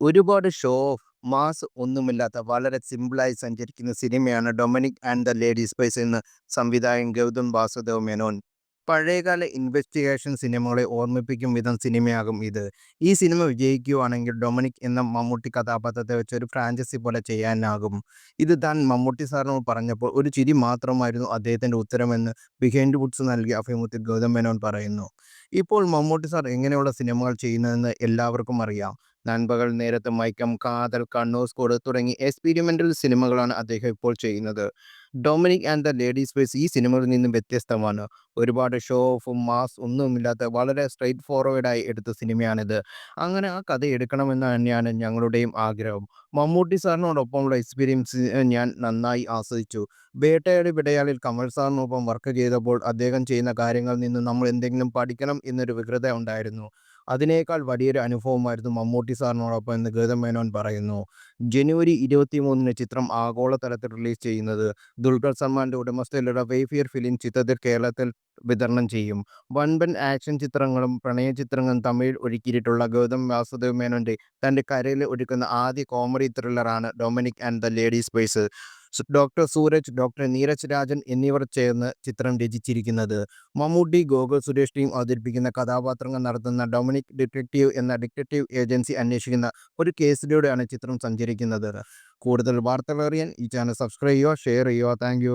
ഒരുപാട് show of, mass ഒന്നുമില്ലാത്ത വളരെ സിമ്പിളായി സഞ്ചരിക്കുന്ന സിനിമയാണ് 'Dominic and the lady spice' എന്ന് സംവിധായകൻ ഗൗതം വാസുദേവ് മേനോൻ. പഴയകാല ഇൻവെസ്റ്റിഗേഷൻ സിനിമകളെ ഓർമ്മിപ്പിക്കും വിധം സിനിമയാകും ഇത്. ഈ സിനിമ വിജയിക്കുകയാണെങ്കിൽ ഡൊമിനിക് എന്ന മമ്മൂട്ടി കഥാപാത്രത്തെ വെച്ച് ഒരു ഫ്രാഞ്ചൈസി പോലെ ചെയ്യാനാകും. ഇത് താൻ മമ്മൂട്ടി സാറിനോട് പറഞ്ഞപ്പോൾ ഒരു ചിരി മാത്രമായിരുന്നു അദ്ദേഹത്തിന്റെ ഉത്തരമെന്ന് ബിഹൈൻഡ് വുഡ്സ് നൽകിയ അഭിമുഖത്തിൽ ഗൗതം മേനോൻ പറയുന്നു. ഇപ്പോൾ മമ്മൂട്ടി സാർ എങ്ങനെയുള്ള സിനിമകൾ ചെയ്യുന്നതെന്ന് എല്ലാവർക്കും അറിയാം. നൻപകൽ നേരത്തെ മയക്കം, കാതൽ, കണ്ണൂർ സ്ക്വാഡ് തുടങ്ങി എക്സ്പീരിമെന്റൽ സിനിമകളാണ് അദ്ദേഹം ഇപ്പോൾ ചെയ്യുന്നത്. 'Dominic and the lady space ഈ സിനിമകളിൽ നിന്നും വ്യത്യസ്തമാണ്. ഒരുപാട് ഷോ ഓഫും മാസ് ഒന്നുമില്ലാത്ത വളരെ സ്ട്രെയിറ്റ് ഫോർവേഡായി എടുത്ത സിനിമയാണിത്. അങ്ങനെ ആ കഥ എടുക്കണമെന്ന് തന്നെയാണ് ഞങ്ങളുടെയും ആഗ്രഹം. മമ്മൂട്ടി സാറിനോടൊപ്പമുള്ള എക്സ്പീരിയൻസ് ഞാൻ നന്നായി ആസ്വദിച്ചു. വേട്ടയുടെ വിടയാളി'ൽ കമൽ സാറിനൊപ്പം വർക്ക് ചെയ്തപ്പോൾ അദ്ദേഹം ചെയ്യുന്ന കാര്യങ്ങളിൽ നിന്ന് നമ്മൾ എന്തെങ്കിലും പഠിക്കണം എന്നൊരു വ്യഗ്രത ഉണ്ടായിരുന്നു. അതിനേക്കാൾ വലിയൊരു അനുഭവമായിരുന്നു മമ്മൂട്ടി സാറിനോടൊപ്പം എന്ന് ഗൗതം മേനോൻ പറയുന്നു. ജനുവരി ഇരുപത്തി മൂന്നിന് ചിത്രം ആഗോളതലത്തിൽ റിലീസ് ചെയ്യുന്നത്. ദുൽഖർ സൽമാന്റെ ഉടമസ്ഥയിലുള്ള വേഫിയർ ഫിലിം ചിത്രത്തിൽ കേരളത്തിൽ വിതരണം ചെയ്യും. വൻപൻ ആക്ഷൻ ചിത്രങ്ങളും പ്രണയ ചിത്രങ്ങളും തമിഴിൽ ഒരുക്കിയിട്ടുള്ള ഗൗതം വാസുദേവ് മേനോന്റെ തന്റെ കരയിൽ ഒരുക്കുന്ന ആദ്യ comedy ത്രില്ലറാണ് 'Dominic and the ladies spice'. Dr. Sooraj, doctor Neeraj Rajan എന്നിവർ ചേർന്ന് ചിത്രം രചിച്ചിരിക്കുന്നത്. മമ്മൂട്ടി, ഗോകുൽ സുരേഷ് ടീം അവതരിപ്പിക്കുന്ന കഥാപാത്രങ്ങൾ നടത്തുന്ന 'ഡൊമിനിക് ഡിറ്റക്റ്റീവ് എന്ന ഡിറ്റക്റ്റീവ് ഏജൻസി അന്വേഷിക്കുന്ന ഒരു കേസിലൂടെയാണ് ചിത്രം സഞ്ചരിക്കുന്നത്. കൂടുതൽ വാർത്തകൾ അറിയാൻ ഈ ചാനൽ സബ്സ്ക്രൈബ് ചെയ്യുക, ഷെയർ ചെയ്യുക. താങ്ക്.